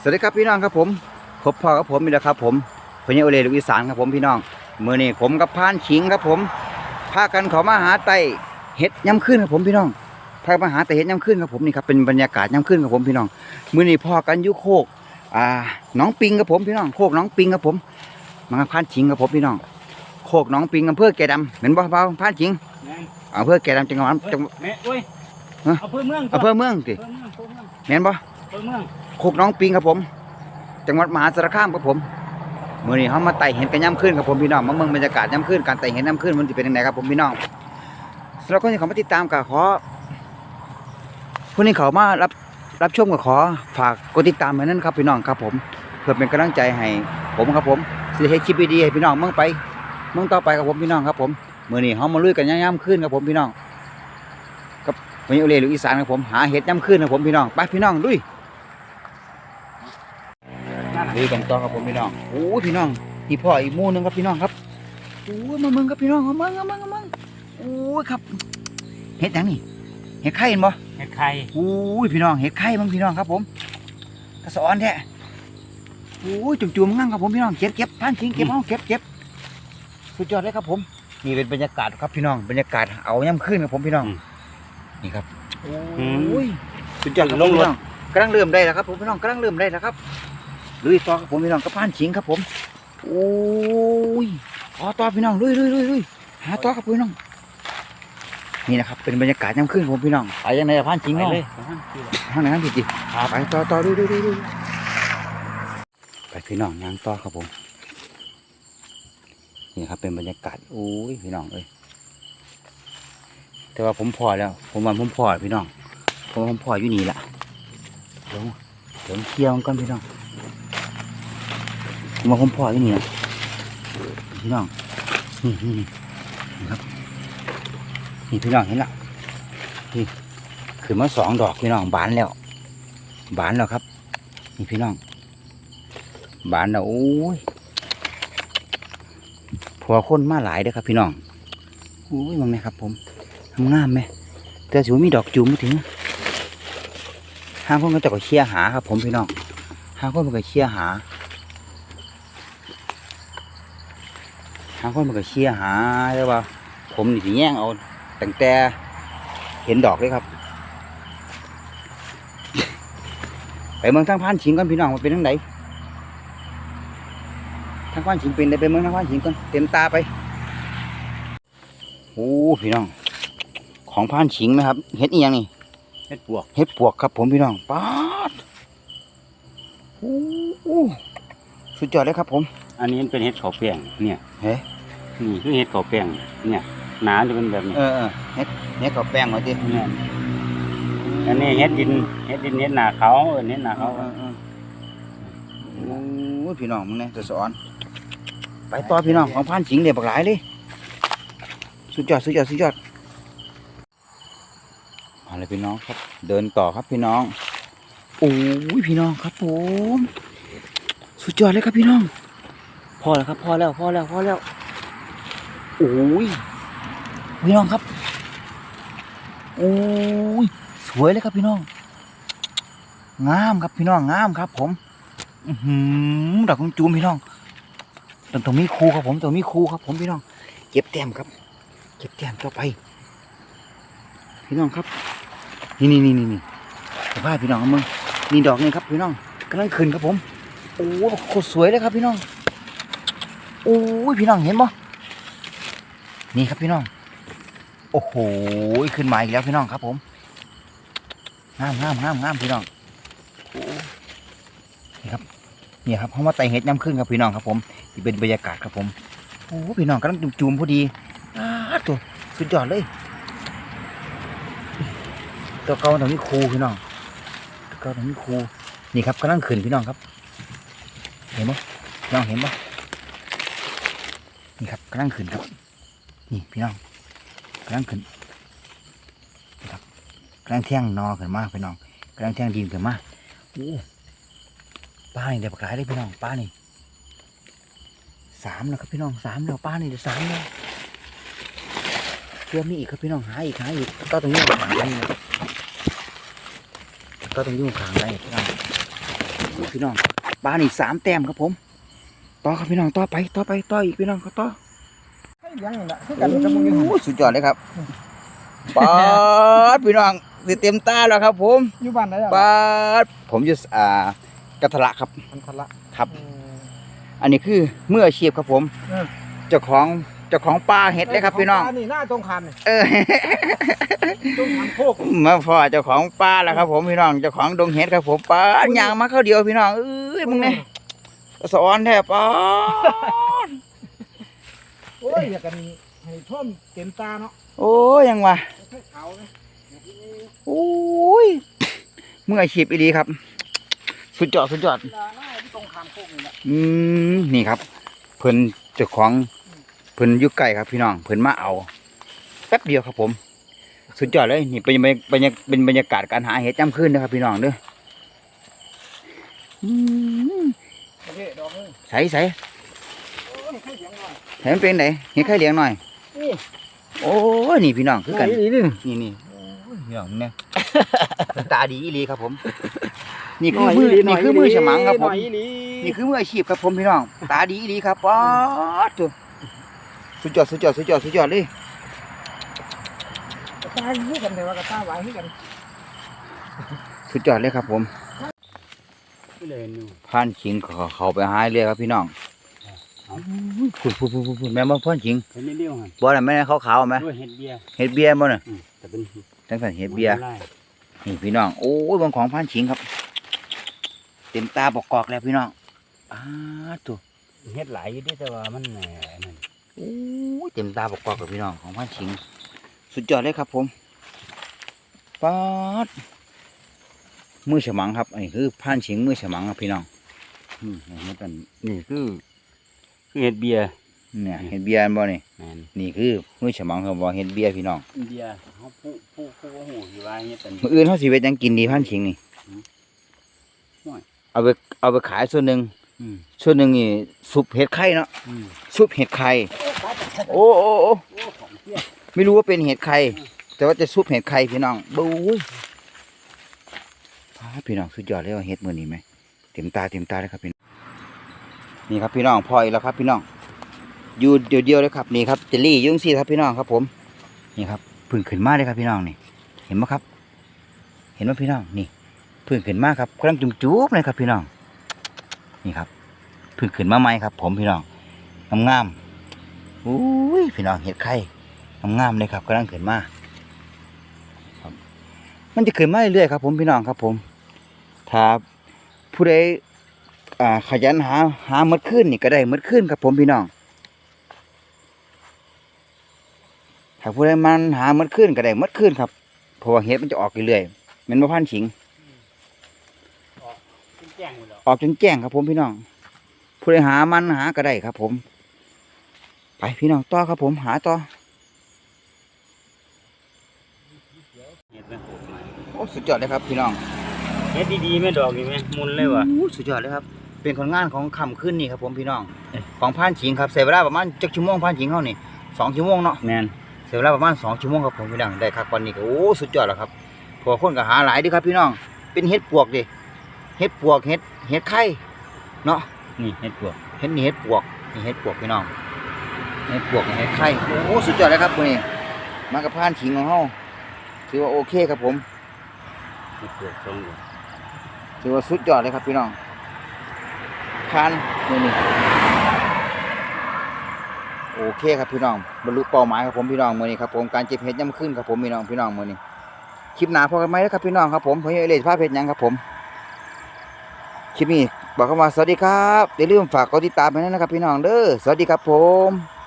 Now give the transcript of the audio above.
สวัสดีครับพี่น้องครับผมพบพ่อกับผมนี่แหละครับผมพญาโอเลลูกอีสานครับผมพี่น้องเมื่อนี้ผมกับพานขิงครับผมพากันเขามาหาไต่เห็ดย่ำขึ้นครับผมพี่น้องพามาหาไต่เห็ดย่ำขึ้นครับผมนี่ครับเป็นบรรยากาศย่ำขึ้นครับผมพี่น้องเมื่อนี้พ่อกันอยุโคกอ่าหน้องปิงครับผมพี่น้องโคกหน้องปิงครับผมมากับพานขิงครับผมพี่น้อง โคกหน้องปิงอำเภอแก่ดำเห็นบ่เบาพานขิงแม่นอำเภอแก่ดำจังหวัดจังหวัดแม่อุ้ยฮะอำเภอเมืองอำเภอเมืองสิอำเภอเมืองอำเภอเมืองแม่นบ่อำเภอเมือง โคกน้องปิงครับผม จังหวัดมหาสารคามครับผมเมื่อนี้เขามาไต่เห็นกันย่ำขึ้นครับผมพี่น้องมาเมืองบรรยากาศย่ำขึ้นการไต่เห็นย่ำขึ้นมันจะเป็นยังไงครับผมพี่น้องสำหรับคนที่เขามาติดตามก็ขอคนที่เขามารับรับชมก็ขอฝากกดติดตามไว้นั่นครับพี่น้องครับผมเพื่อเป็นกำลังใจให้ผมครับผมสิได้เฮ็ดคลิปดีให้พี่น้องเมืองไปเมืองต่อไปครับผมพี่น้องครับผมเมื่อนี้เขามาลุยกันย่ำขึ้นครับผมพี่น้องกับวันนี้อุเรหรืออีสานครับผมหาเห็ดย่ำขึ้นครับผมพี่น้องไปพี่น้องลุย ลุยกันต่อครับผมพี่น้องโอ้ยพี่น้องอีพ่ออีกหมู่หนึงครับพี่น้องครับโอ้ยมาเมืองครับพี่น้องมาเมืองมาเมืองมาเมืองโอ้ยครับเห็ดหยังนี่เห็ดไข่เห็นบ่เห็ดไข่โอ้ยพี่น้องเห็ดไข่มั้งพี่น้องครับผมกระสอนแท้โอ้ยจุ่มๆงั้งครับผมพี่น้องเก็บเก็บท่านทิ้งเก็บเอาเก็บเก็บสุดยอดเลยครับผม นี่เป็นบรรยากาศครับพี่น้องบรรยากาศเอาย่ำขึ้นครับผมพี่น้อง นี่ครับโอ้ยสุดยอดครับผมพี่น้องกำลังเริ่มได้แล้วครับผมพี่น้องกำลังเริ่มได้แล้วครับ ลุยต่อครับผมพี่น้องกระพานชิงครับผมโอ้ยต่อต่อพี่น้องลุยลุยลุยลุยหาต่อครับพี่น้อง นี่นะครับเป็นบรรยากาศยามคืนผมพี่น้องไปยังไงกระพานชิงไปเนาะเลยไปหั่นที่ละทางไหนครับพี่จิครับไปต่อต่อลุยลุยลุยลุยไปพี่น้องยางต่อครับผมนี่ครับเป็นบรรยากาศโอ้ยพี่น้องเอ้ยแต่ว่าผมพอแล้ว ผมว่าผมพอแล้วพี่น้องผมว่าผมพออยู่นี่แหละเดี๋ยวเดี๋ยวผมเคลียร์มันก่อนพี่น้องผ มาผมพออยู่นี่นะพี่น้องนี่นี่นี่ครับนี่พี่น้องเห็นละนี่ขึ้นมาสองดอกพี่น้องบานแล้ว บานแล้วครับ นี่พี่น้อง บานแล้วโอ้ยผัวคนมาหลายเด้อครับ พี่น้องโอ้ยมองไหมครับ ผมทำงามไหมแต่สิวมีดอกจูมมาถึงห้างคนก็จะก็เชียหาครับ ผมพี่น้องห้างคนมันก็เชียหาางคนมันก็เชียร์หาแต่ว่าผมนี่สิแย่งเอาตั้งแต่เห็นดอกเลยครับ ไปเมืองทางพานชิงก่อนพี่น้องมันเป็นทางไหนทางพานชิงเป็นได้ไปเมืองทางพานชิงก่อนเต็มตาไปโอ้พี่น้อง ของพานชิงไหมครับเห็ดอีหยังนี่เห็ดปวกเห็ดปวกครับ ผมพี่น้องป๊าดโอ้สุดยอดเลยครับผม อันนี้มันเป็นเห็ดเขาวแป้งเนี่ยเฮ้ นี่คือเห็ดเขาวแป้งเนี่ยหนาจะเป็นแบบนี้เออเออเห็ดเห็ดกับแป้งมาดิเนี่ยอันนี้เห็ดดินเห็ดดินเห็ดหนาเขาเออเห็ดหนาเขาเออเออโอ้ยพี่น้องมึงเนี่ยจะสอน ไปต่อพี่น้องของพันสิงห์เดี๋ยวบักหลายเลยสุดยอดสุดยอดสุดยอดมาเลยพี่น้องครับ เดินต่อครับพี่น้องโอ้ยพี่น้องครับผมสุดยอดเลยครับพี่น้องพอแล้วครับพอแล้วพอแล้วพอแล้ว โอ้ยพี่น้องครับ โอ้ยสวยเลยครับพี่น้อง งามครับพี่น้องงามครับ ผม อือหือดอกของจูมพี่น้องตรงตรงนี้ครูครับผมตรงนี้ครูครับ ผมพี่น้อง เก็บแต้มครับ เก็บแต้มต่อไป พี่น้องครับ นี่นี่นี่นี่นี่สภาพพี่น้องมึงนี่ดอกนี่ครับ พี่น้องกำลังขึ้นครับผม โอ้โหสวยเลยครับพี่น้องโอ้ยพี่น้องเห็นบ่ นี่ครับพี่น้อง โอ้โห ขึ้นมาอีกแล้วพี่น้องครับผมงามงามงามงามพี่น้องนี่ครับนี่ครับเขามาไต่เห็ดย่ำขึ้นครับพี่น้องครับผมนี่เป็นบรรยากาศครับผมโอ้พี่น้องกำลังจูมๆพอดีอาตัวสุดยอดเลย ตัวเก่าตรงนี้ครูพี่น้องตัวเก่าตรงนี้ครูนี่ครับกำลังขึ้นพี่น้องครับ เห็นไหมพี่น้องเห็นปะนี่ครับกำลังขึ้นครับ นี่พี่น้องกำลังขึ้นนี่ครับกำลังเที่ยงนอขึ้นมาพี่น้องกำลังเที่ยงดินขึ้นมาโอ้ป้านี่เดี๋ยวปลายได้พี่น้องป้านี่สามแล้วครับพี่น้องสามแล้วป้านี่เดี๋ยวสามแล้วเพื่อมีอีกครับพี่น้องหาอีกหาอีกก็ต้องยุ่งขางได้นะก็ต้องยุ่งขางได้พี่น้องพี่น้องปลานี่สามแต้มครับผม ต่อครับพี่น้องต่อไปต่อไปต่ออีกพี่น้องก็ต่อ ยงนั่นแหละคือกันกับมึงอยู่หั่นโอ้สุดยอดเลยครับปาดพี่น้องสิเต็มตาแล้วครับ ผมอยู่บ้านไหนอะปาดผมอยู่อ่ากระทะละครับพันธละครับอันนี้คือเมื่ออาชีพครับผมเออเจ้าของเจ้าของปลาเห็ดเลยครับพี่น้อง นี่หน้าตรงคานนี่เออ ตรงคานโคกมาพอเจ้าของปลาแล้วครับ ผมพี่น้องเจ้าของดงเห็ดครับผมปลาย่างมาเข้าวเดียวพี่น้องเอ้ยมึงเนี่ยสอนแทบปลา โอ้ยอยากกันให้ท่วมเต็มตาเนาะโอ้ยยังวะให้ขาวเลยโอ้ยมืออาชีพอีดีครับ สุดยอดสุดยอดหน้าหน้าที่ตรงคานโคกนี่แหละอืมนี่ครับ เพิ่นเจ้าของเพิ่นอยู่ไกลครับพี่น้องเพิ่นมาเอาแป๊บเดียวครับผม สุดยอดเลยนี่เป็นบรรยากเป็นบรรยากาศการหาเห็ดย่ำขึ้นนะครับพี่น้องเด้ออืมโอเคดอกเลยใส่ใส่ โอ้ยให้เลี้ยง หน่อยใส่มันเป็นไหนเห็ดไข่เหลียงหน่อย นี่โอ้ยนี่พี่น้องคือกัน นี่นี่นี่นี่โอ้ยพี่น้องเนี่ย ตาดีอีหลีครับผม นี่คือมือนี่คือมือฉมังครับผมหน่อยอีหลีนี่คือมืออาชีพครับผมพี่น้อง ตาดีอีหลีครับป๊าดจุสุดยอดสุดยอดสุดยอดสุดยอดเลยกระตายให้กันแต่ว่ากระตายไหวให้กัน สุดยอดเลยครับผมไม่เลยนู่นผ่านขิงเขาเขาไปหาเรื่อยครับพี่น้อง พูดพูดพูดพูดแม่มาผ่านขิงเห็นไม่เลี้ยวหันบ่อะไรแม่นขาวขาวๆไหมด้วยเห็ดเบียร์เห็ดเบียร์บ่น่ะอืมแต่เป็นทั้งสันเห็ดเบียร์ไล่นี่พี่น้องโอ้ยบางของผ่านขิงครับ เต็มตาบอกกอกแล้วพี่น้องอ้าตัวเห็ดหลายอยู่เดิแต่ว่ามันแหน่นั่นโอ้ยเต็มตาบอกกอกกับพี่น้องของผ่านขิง สุดยอดเลยครับผมป๊าดมือฉมังครับอันนี้คือผ่านขิงมือฉมังครับพี่น้องอืมเห็ดอันนี่คือ คือเห็ดเบียร์เนี่ยเห็ดเบียร์บ่นี่แม่นนี่คือมือฉมังเขาบอกเห็ดเบียร์พี่น้องเบียร์เขาผู้ผู้ผู้ว่าหูอยู่ว่าเห็ดอันมื้ออื่นเขาสิเฮ็ดหยังกินดีพันขิงนี่อืมห่วยเอาไปเอาไปขายส่วนหนึ่งอืมส่วนหนึ่งนี่ซุปเห็ดไข่เนาะอืมซุปเห็ดไข่โอ้โอ้โอ้โอ้ของเที่ยไม่รู้ว่าเป็นเห็ดไข่แต่ว่าจะซุปเห็ดไข่พี่น้องบู๊ยพาพี่น้องสุดยอดเลยว่าเห็ดมื้อนี้ไหมเต็มตาเต็มตาเลยครับพี่ นี่ครับพี่น้องพออีกแล้วครับพี่น้อง อยู่เดียวๆเลยครับนี่ครับเจลลี่ยุ่งซี่ครับพี่น้องครับ ผม นี่ครับพึ่งขึ้นมาเลยครับพี่น้องนี่ เห็นไหมครับ เห็นไหมพี่น้องนี่พึ่งขึ้นมาครับกำลังจุ๊บๆเลยครับ พี่น้อง นี่ครับพึ่งขึ้นมาใหม่ครับ ผมพี่น้องงามๆอุ้ยพี่น้องเห็ดไข่งามๆเลยครับกำลังขึ้นมามันจะขึ้นมาเรื่อยๆครับ ผมพี่น้องครับ ผมถ้าผู้ใด อ่าขยันหาหาเมดขึ้นนี่ก็ได้เมดขึ้นครับผมพี่น้องถ้าผู้ใดมันหาเมดขึ้นก็ได้เมดขึ้นครับเพราะว่าเห็ดมันจะออกเรื่อยๆแมันมาพันฉิงเป็นแจ้งหมดแล้วออกจนแจ้งครับผมพี่น้อง ผู้ใดหามันหาก็ได้ครับ ผม ไปพี่น้องต่อครับผมหาต่อเห็ดไม่โหดมาโอ้สุดยอดเลยครับพี่น้องเห็ดดีๆไม่ดอกดีไหมมุนเลยวะโอ้สุดยอดเลยครับ เป็นผลงานของคำขึ้นนี่ครับผมพี่น้อง ของพานฉิงครับใช้เวลาประมาณจักชั่วโมงพานฉิงเขานี่สองชั่วโมงเนาะแมนใช้เวลาประมาณสองชั่วโมงครับผมพี่น้องได้ครับวันนี้ก็โอ้สุดยอดแล้วครับพอคนก็หาหลายเด้วยครับพี่น้อง เป็นเห็ดปวกดิเห็ดปวกเห็ดเห็ดไข่เนาะนี่เห็ดปวกเห็ดนี่เห็ดปวกนี่เห็ดปวกพี่น้องเห็ดปวกนี่เห็ดไข่โอ้สุดยอดเลยครับคนนี้มากับพานขิงของเขาถือว่าโอเคครับผมเห็ดปวกทรงอยู่ถือว่าสุดยอดเลยครับพี่น้อง พันนี่นี่โอเคครับพี่น้องบรรลุเป้าหมายครับผมพี่น้องมือนี้ครับผมการเจ็บเห็ดย่ำขึ้นครับผมพี่น้องพี่น้องมือนี้คลิปหนาพอกันไหมนะครับพี่น้องครับผมผมยังเอเลสภาพเพชรยังครับผมคลิปนี้บอกเข้ามาสวัสดีครับอย่าลืมฝากกดติดตามไปนะครับพี่น้องเด้อสวัสดีครับผม